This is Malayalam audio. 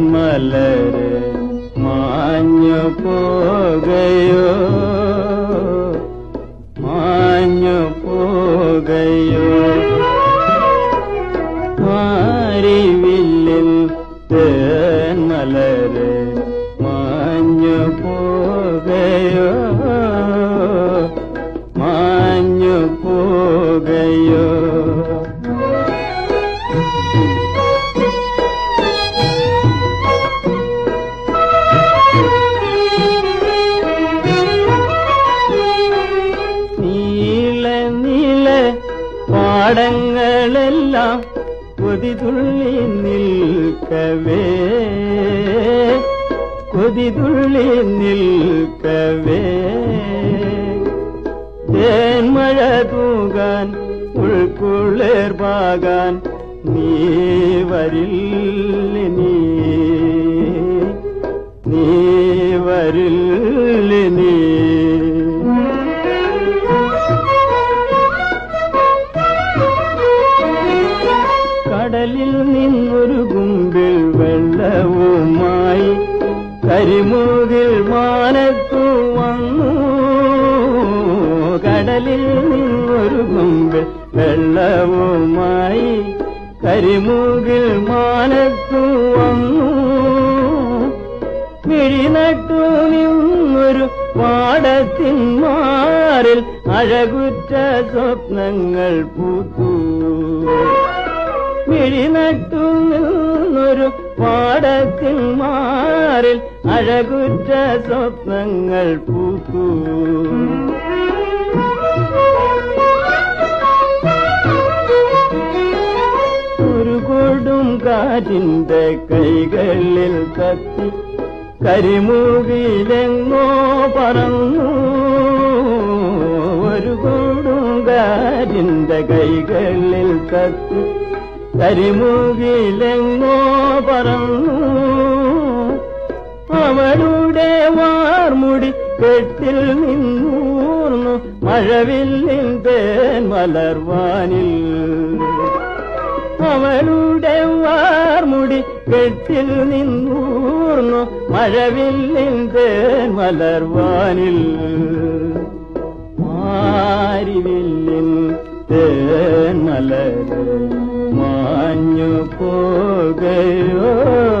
മലര് മാഞ്ഞു പോകയോ? മാഞ്ഞു പോകയോ? മാറിവില്ലിൽ തേന്മലര് മാഞ്ഞു പോകയോ? മാഞ്ഞു പോകയോ? പാടങ്ങളെല്ലാം കൊതിതുള്ളി നിൽക്കവേ. കൊതിതുള്ളി നിൽക്കവേ. തേന്മഴ തൂകാൻ ഉൾക്കുള്ളേർ പാകാൻ നീ വരില്ല നീ? നീ വരില്ല കരിമുകിൽ മാനത്തു വന്നു. കടലിൽ നിന്നൊരു കൊമ്പ് വെള്ളവുമായി കരിമുകിൽ മാനത്തു വന്നു. മിഴിനട്ടു നിന്നൊരു പാടത്തിൻ മാറിൽ അഴകുറ്റ സ്വപ്നങ്ങൾ പൂത്തു. മിഴിനട്ടു നിന്നൊരു പാടത്തിൻ മാറിൽ അഴകുറ്റ സ്വപ്നങ്ങൾ പൂക്കൂ. ഒരു കൊടും കാറ്റിന്റെ കൈകളിൽ കത്തി കരിമുകിലെങ്ങോ പറന്നു. ഒരു കൊടും കാറ്റിന്റെ കൈകളിൽ കത്തി കരിമുകിലെങ്ങോ പറന്നു. അവളുടെ വാർമുടി കെട്ടിൽ നിന്നൂർന്നു. മഴവില്ലിൻ തേൻ മലർവാനിൽ. അവളുടെ വാർമുടി കെട്ടിൽ നിന്നൂർന്നു. മഴവില്ലിൻ തേൻ മലർവാനിൽ. മാരിവില്ലിൻ തേൻ മലര്. മാഞ്ഞു പോകയോ മാഞ്ഞു